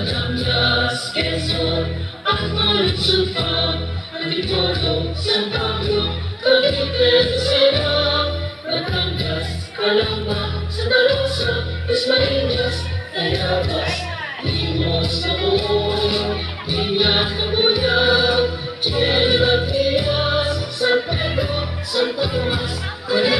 Batangas, Quezon, at malusog pa. Antipolo, San Pablo, Cavite, Serra, Batangas, Calamba, Santa Rosa, Ismailas, Tayabas, Limos, Bacoor, Minyak, Cabuyao, Chela, Trias, San Pedro, Santa Tomas, Palawan